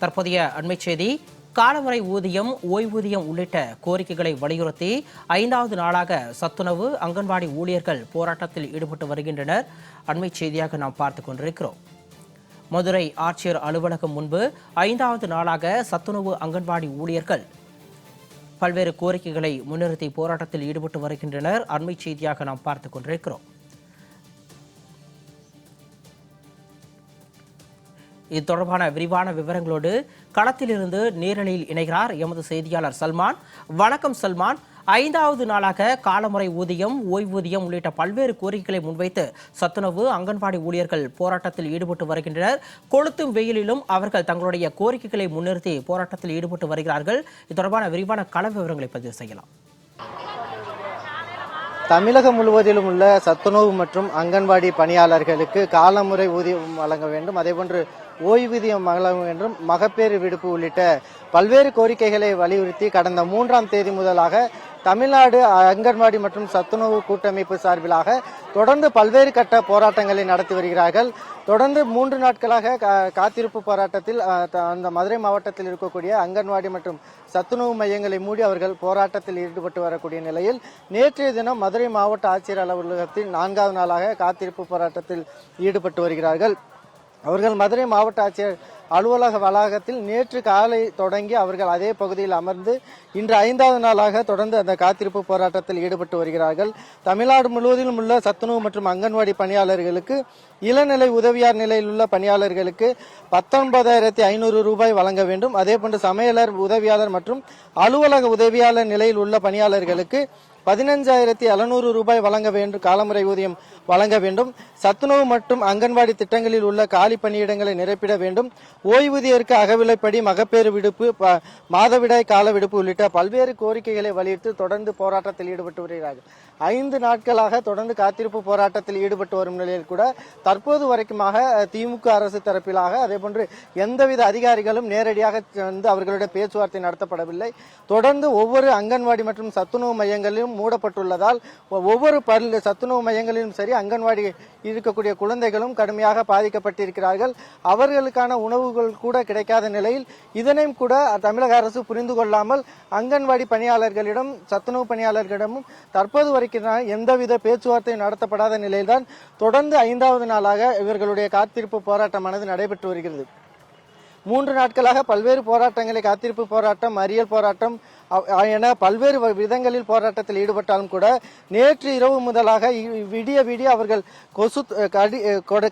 தற்போதைய அண்மை செய்தி காலமுறை ஊதியம் ஓய்வூதியம் உள்ளிட்ட கோரிக்கைகளை வலியுறுத்தி ஐந்தாவது நாளாக சத்துணவு அங்கன்வாடி ஊழியர்கள் போராட்டத்தில் ஈடுபட்டு வருகின்றனர். அண்மைச் செய்தியாக நாம் பார்த்து கொண்டிருக்கிறோம். மதுரை ஆட்சியர் அலுவலகம் முன்பு ஐந்தாவது நாளாக சத்துணவு அங்கன்வாடி ஊழியர்கள் பல்வேறு கோரிக்கைகளை முன்னிறுத்தி போராட்டத்தில் ஈடுபட்டு வருகின்றனர். அண்மைச் செய்தியாக நாம் பார்த்து கொண்டிருக்கிறோம். இது தொடர்பான விரிவான விவரங்களோடு களத்திலிருந்து நேரலையில் இணைகிறார் எமது செய்தியாளர் சல்மான். வணக்கம் சல்மான். ஐந்தாவது நாளாக காலமுறை ஊதியம் ஓய்வூதியம் உள்ளிட்ட பல்வேறு கோரிக்கைகளை முன்வைத்து சத்துணவு அங்கன்வாடி ஊழியர்கள் போராட்டத்தில் ஈடுபட்டு வருகின்றனர். கொளுத்தும் வெயிலிலும் அவர்கள் தங்களுடைய கோரிக்கைகளை முன்னிறுத்தி போராட்டத்தில் ஈடுபட்டு வருகிறார்கள். இது தொடர்பான விரிவான கள விவரங்களை பதிவு செய்யலாம். தமிழகம் முழுவதிலும் உள்ள சத்துணவு மற்றும் அங்கன்வாடி பணியாளர்களுக்கு காலமுறை ஊதியம் வழங்க வேண்டும். அதேபோன்று ஓய்வூதியம் வழங்க என்றும் மகப்பேறு விடுப்பு உள்ளிட்ட பல்வேறு கோரிக்கைகளை வலியுறுத்தி கடந்த மூன்றாம் தேதி முதலாக தமிழ்நாடு அங்கன்வாடி மற்றும் சத்துணவு கூட்டமைப்பு சார்பிலாக தொடர்ந்து பல்வேறு கட்ட போராட்டங்களை நடத்தி வருகிறார்கள். தொடர்ந்து மூன்று நாட்களாக கா- காத்திருப்பு போராட்டத்தில் அந்த மதுரை மாவட்டத்தில் இருக்கக்கூடிய அங்கன்வாடி மற்றும் சத்துணவு மையங்களை மூடி அவர்கள் போராட்டத்தில் ஈடுபட்டு வரக்கூடிய நிலையில் நேற்றைய தினம் மதுரை மாவட்ட ஆட்சியர் அலுவலகத்தில் நான்காவது நாளாக காத்திருப்பு போராட்டத்தில் ஈடுபட்டு வருகிறார்கள். அவர்கள் மதுரை மாவட்ட ஆட்சியர் அலுவலக வளாகத்தில் நேற்று காலை தொடங்கி அவர்கள் அதே பகுதியில் அமர்ந்து இன்று ஐந்தாவது நாளாக தொடர்ந்து அந்த காத்திருப்பு போராட்டத்தில் ஈடுபட்டு வருகிறார்கள். தமிழ்நாடு முழுவதிலும் உள்ள சத்துணவு மற்றும் அங்கன்வாடி பணியாளர்களுக்கு இளநிலை உதவியார் நிலையில் உள்ள பணியாளர்களுக்கு பத்தொன்பதாயிரத்தி ஐநூறு ரூபாய் வழங்க வேண்டும். அதேபோன்று சமையலர் உதவியாளர் மற்றும் அலுவலக உதவியாளர் நிலையில் உள்ள பணியாளர்களுக்கு பதினஞ்சாயிரத்தி எழுநூறு ரூபாய் வழங்க வேண்டும் காலமுறை ஊதியம் வழங்க வேண்டும். சத்துணவு மற்றும் அங்கன்வாடி திட்டங்களில் உள்ள காலி பணியிடங்களை நிரப்பிட வேண்டும். ஓய்வூதியருக்கு அகவிலைப்படி மகப்பேறு விடுப்பு ப- மாதவிடாய் கால விடுப்பு உள்ளிட்ட பல்வேறு கோரிக்கைகளை வலியுறுத்தி தொடர்ந்து போராட்டத்தில் ஈடுபட்டு வருகிறார்கள். ஐந்து நாட்களாக தொடர்ந்து காத்திருப்பு போராட்டத்தில் ஈடுபட்டு வரும் நிலையில் கூட தற்போது வரைக்குமாக திமுக அரசு தரப்பிலாக அதேபோன்று எந்தவித அதிகாரிகளும் நேரடியாக வந்து அவர்களுடைய பேச்சுவார்த்தை நடத்தப்படவில்லை. தொடர்ந்து ஒவ்வொரு அங்கன்வாடி மற்றும் சத்துணவு மையங்களிலும் மூடப்பட்டுள்ளதால் ஒவ்வொரு பல் சத்துணவு மையங்களிலும் சரி அங்கன்வாடி இருக்கக்கூடிய குழந்தைகளும் கடுமையாக பாதிக்கப்பட்டிருக்கிறார்கள். அவர்களுக்கான உணவுகள் கூட கிடைக்காத நிலையில் இதனையும் கூட தமிழக அரசு புரிந்து கொள்ளாமல் அங்கன்வாடி பணியாளர்களிடம் சத்துணவு பணியாளர்களிடமும் தற்போது வரைக்கும் எந்தவித பேச்சுவார்த்தையும் நடத்தப்படாத நிலையில்தான் தொடர்ந்து ஐந்தாவது நாளாக இவர்களுடைய காத்திருப்பு போராட்டமானது நடைபெற்று வருகிறது. மூன்று நாட்களாக பல்வேறு போராட்டங்களை காத்திருப்பு போராட்டம் மறியல் போராட்டம் என பல்வேறு விதங்களில் போராட்டத்தில் ஈடுபட்டாலும் கூட நேற்று இரவு முதலாக இ- விடிய விடிய அவர்கள் கொசு கடி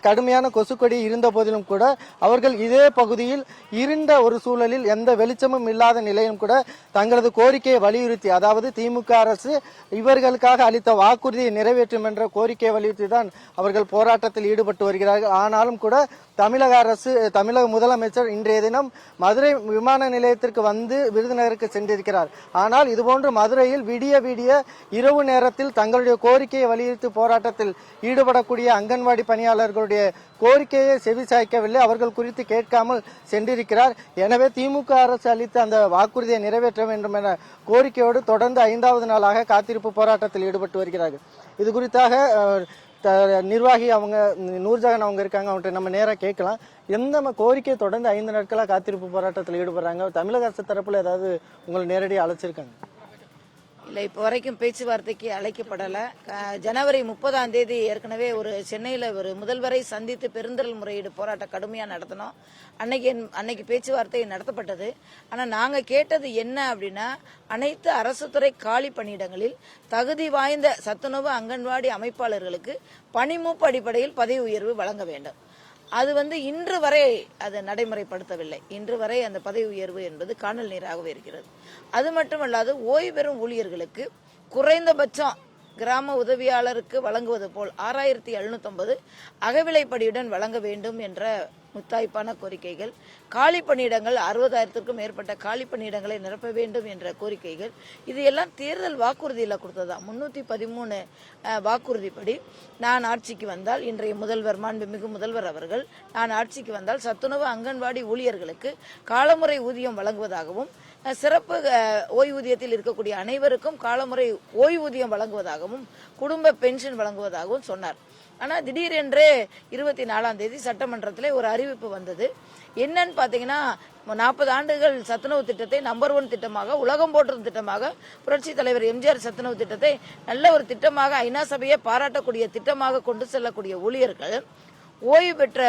கடுமையான கொசுக்கொடி இருந்த போதிலும் கூட அவர்கள் இதே பகுதியில் இருண்ட ஒரு சூழலில் எந்த வெளிச்சமும் இல்லாத நிலையிலும் கூட தங்களது கோரிக்கையை வலியுறுத்தி அதாவது திமுக அரசு இவர்களுக்காக அளித்த வாக்குறுதியை நிறைவேற்றும் என்ற கோரிக்கையை வலியுறுத்தி தான் அவர்கள் போராட்டத்தில் ஈடுபட்டு வருகிறார்கள். ஆனாலும் கூட தமிழக அரசு தமிழக முதலமைச்சர் இன்றைய தினம் மதுரை விமான நிலையத்திற்கு வந்து விருதுநகருக்கு சென்றிருக்கிறார். ஆனால் இதுபோன்று மதுரையில் விடிய விடிய இரவு நேரத்தில் தங்களுடைய கோரிக்கையை வலியுறுத்தி போராட்டத்தில் ஈடுபடக்கூடிய அங்கன்வாடி பணியாளர்களுடைய கோரிக்கையை செவிசாய்க்கவில்லை. அவர்கள் குறித்து கேட்காமல் சென்றிருக்கிறார். எனவே திமுக அரசு அளித்த அந்த வாக்குறுதியை நிறைவேற்ற வேண்டும் என கோரிக்கையோடு தொடர்ந்து ஐந்தாவது நாளாக காத்திருப்பு போராட்டத்தில் ஈடுபட்டு வருகிறார்கள். இது குறித்தாக நிர்வாகி அவங்க நூர்ஜஹான் அவங்க இருக்காங்க அவங்கள்ட்ட நம்ம நேராக கேட்கலாம். எந்த கோரிக்கையை தொடர்ந்து ஐந்து நாட்களாக காத்திருப்பு போராட்டத்தில் ஈடுபடுறாங்க? தமிழக அரசு தரப்பில் ஏதாவது உங்களை நேரடியாக அழைச்சிருக்காங்க? இல்லை இப்போ வரைக்கும் பேச்சுவார்த்தைக்கு அழைக்கப்படலை. ஜனவரி முப்பதாம் தேதி ஏற்கனவே ஒரு சென்னையில் ஒரு முதல்வரை சந்தித்து பெருந்தரல் முறையீடு போராட்டம் கடுமையாக நடத்தினோம். அன்னைக்கு என்- அன்னைக்கு பேச்சுவார்த்தை நடத்தப்பட்டது. ஆனால் நாங்கள் கேட்டது என்ன அப்படின்னா அனைத்து அரசு துறை காலி பணியிடங்களில் தகுதி வாய்ந்த சத்துணவு அங்கன்வாடி அமைப்பாளர்களுக்கு பணிமூப்பு அடிப்படையில் பதவி உயர்வு வழங்க வேண்டும். அது வந்து இன்று வரை அதை நடைமுறைப்படுத்தவில்லை. இன்று வரை அந்த பதவி உயர்வு என்பது காணல் நீராகவே இருக்கிறது. அது மட்டுமல்லாது ஓய்வு பெறும் ஊழியர்களுக்கு குறைந்தபட்சம் கிராம உதவியாளருக்கு வழங்குவது போல் ஆறாயிரத்தி எழுநூத்தொன்பது அகவிலைப்படியுடன் வழங்க வேண்டும் என்ற முத்தாய்ப்பான கோரிக்கைகள். காலி பணியிடங்கள் அறுபதாயிரத்திற்கும் மேற்பட்ட காலி பணியிடங்களை நிரப்ப வேண்டும் என்ற கோரிக்கைகள். இது எல்லாம் தேர்தல் வாக்குறுதியில் கொடுத்ததா? முன்னூற்றி பதிமூணு வாக்குறுதிப்படி நான் ஆட்சிக்கு வந்தால் இன்றைய முதல்வர் மாண்புமிகு முதல்வர் அவர்கள் நான் ஆட்சிக்கு வந்தால் சத்துணவு அங்கன்வாடி ஊழியர்களுக்கு காலமுறை ஊதியம் வழங்குவதாகவும் சிறப்பு ஓய்வூதியத்தில் இருக்கக்கூடிய அனைவருக்கும் காலமுறை ஓய்வூதியம் வழங்குவதாகவும் குடும்ப பென்ஷன் வழங்குவதாகவும் சொன்னார். ஆனால் திடீரென்று இருபத்தி நாலாம் தேதி சட்டமன்றத்தில் ஒரு அறிவிப்பு வந்தது. என்னன்னு பார்த்தீங்கன்னா நாற்பது ஆண்டுகள் சத்துணவு திட்டத்தை நம்பர் ஒன் திட்டமாக உலகம் போற்றும் திட்டமாக புரட்சி தலைவர் எம்ஜிஆர் சத்துணவு திட்டத்தை நல்ல ஒரு திட்டமாக ஐநா சபையை பாராட்டக்கூடிய திட்டமாக கொண்டு செல்லக்கூடிய ஊழியர்கள் ஓய்வு பெற்ற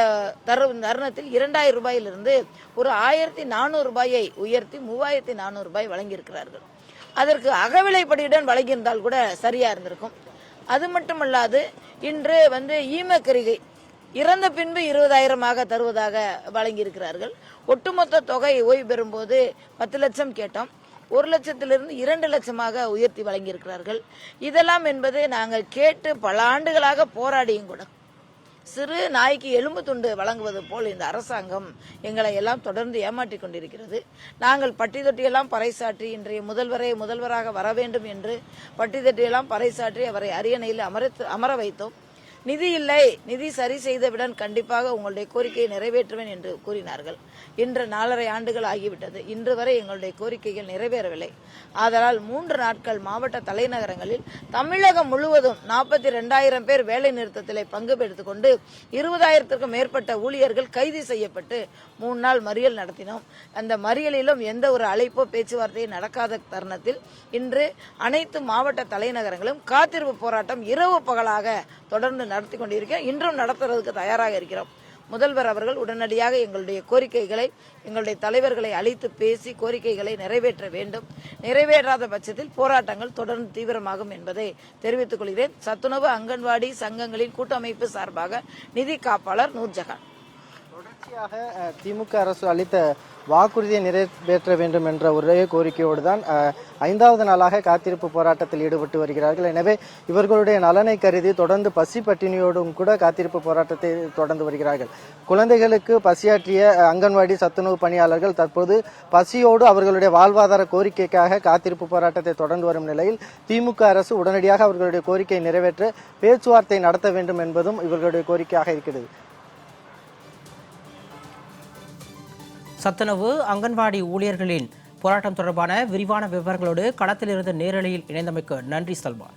தரு தருணத்தில் இரண்டாயிரம் ரூபாயிலிருந்து ஒரு ஆயிரத்தி நானூறு ரூபாயை உயர்த்தி மூவாயிரத்தி நானூறு ரூபாய் வழங்கியிருக்கிறார்கள். அதற்கு அகவிலைப்படியுடன் வழங்கியிருந்தால் கூட சரியா இருந்திருக்கும். அது மட்டுமல்லாது இன்று வந்து ஈமக்கரிகை இறந்த பின்பு இருபதாயிரமாக தருவதாக வழங்கியிருக்கிறார்கள். ஒட்டுமொத்த தொகை ஓய்வு பெறும்போது பத்து லட்சம் கேட்டோம். ஒரு லட்சத்திலிருந்து இரண்டு லட்சமாக உயர்த்தி வழங்கியிருக்கிறார்கள். இதெல்லாம் என்பது நாங்கள் கேட்டு பல ஆண்டுகளாக போராடியும் கூட சிறு நாய்க்கு எலும்பு துண்டு வழங்குவது போல் இந்த அரசாங்கம் எங்களை எல்லாம் தொடர்ந்து ஏமாற்றிக் கொண்டிருக்கிறது. நாங்கள் பட்டி தொட்டியெல்லாம் பறைசாற்றி இன்றைய முதல்வரை முதல்வராக வர வேண்டும் என்று பட்டி தொட்டியெல்லாம் பறைசாற்றி அவரை அரியணையில் அமரத்து அமர வைத்தோம். நிதி இல்லை நிதி சரி செய்தவுடன் கண்டிப்பாக உங்களுடைய கோரிக்கையை நிறைவேற்றுவேன் என்று கூறினார்கள். இன்று நாலரை ஆண்டுகள் ஆகிவிட்டது. இன்று வரை எங்களுடைய கோரிக்கைகள் நிறைவேறவில்லை. ஆதலால் மூன்று நாட்கள் மாவட்ட தலைநகரங்களில் தமிழகம் முழுவதும் நாற்பத்தி ரெண்டாயிரம் பேர் வேலை நிறுத்தத்திலே பங்கு பெற்றுக் கொண்டு இருபதாயிரத்திற்கும் மேற்பட்ட ஊழியர்கள் கைது செய்யப்பட்டு மூணு நாள் மறியல் நடத்தினோம். அந்த மறியலிலும் எந்த ஒரு அழைப்போ பேச்சுவார்த்தையும் நடக்காத தருணத்தில் இன்று அனைத்து மாவட்ட தலைநகரங்களும் காத்திருப்பு போராட்டம் இரவு பகலாக தொடர்ந்து நடத்தி கொண்டிருக்கிறோம் இன்றும் நடத்துறதுக்கு தயாராக இருக்கிறோம். முதல்வர் அவர்கள் உடனடியாக எங்களுடைய கோரிக்கைகளை எங்களுடைய தலைவர்களை அழைத்து பேசி கோரிக்கைகளை நிறைவேற்ற வேண்டும். நிறைவேறாத பட்சத்தில் போராட்டங்கள் தொடர்ந்து தீவிரமாகும் என்பதை தெரிவித்துக் கொள்கிறேன். சத்துணவு அங்கன்வாடி சங்கங்களின் கூட்டமைப்பு சார்பாக நிதி காப்பாளர் நூர்ஜஹான் தொடர்ச்சியாக திமுக அரசு அளித்த வாக்குறுதியை நிறைவேற்ற வேண்டும் என்ற ஒரே கோரிக்கையோடு தான் ஐந்தாவது நாளாக காத்திருப்பு போராட்டத்தில் ஈடுபட்டு வருகிறார்கள். எனவே இவர்களுடைய நலனை கருதி தொடர்ந்து பசி பட்டினியோடும் கூட காத்திருப்பு போராட்டத்தை தொடர்ந்து வருகிறார்கள். குழந்தைகளுக்கு பசியாற்றிய அங்கன்வாடி சத்துணவு பணியாளர்கள் தற்போது பசியோடு அவர்களுடைய வாழ்வாதார கோரிக்கைக்காக காத்திருப்பு போராட்டத்தை தொடர்ந்து வரும் நிலையில் திமுக அரசு உடனடியாக அவர்களுடைய கோரிக்கையை நிறைவேற்ற பேச்சுவார்த்தை நடத்த வேண்டும் என்பதும் இவர்களுடைய கோரிக்கையாக இருக்கிறது. சத்துணவு அங்கன்வாடி ஊழியர்களின் போராட்டம் தொடர்பான விரிவான விவரங்களோடு களத்திலிருந்து நேரலையில் இணைந்தமைக்கு நன்றி சல்மான்.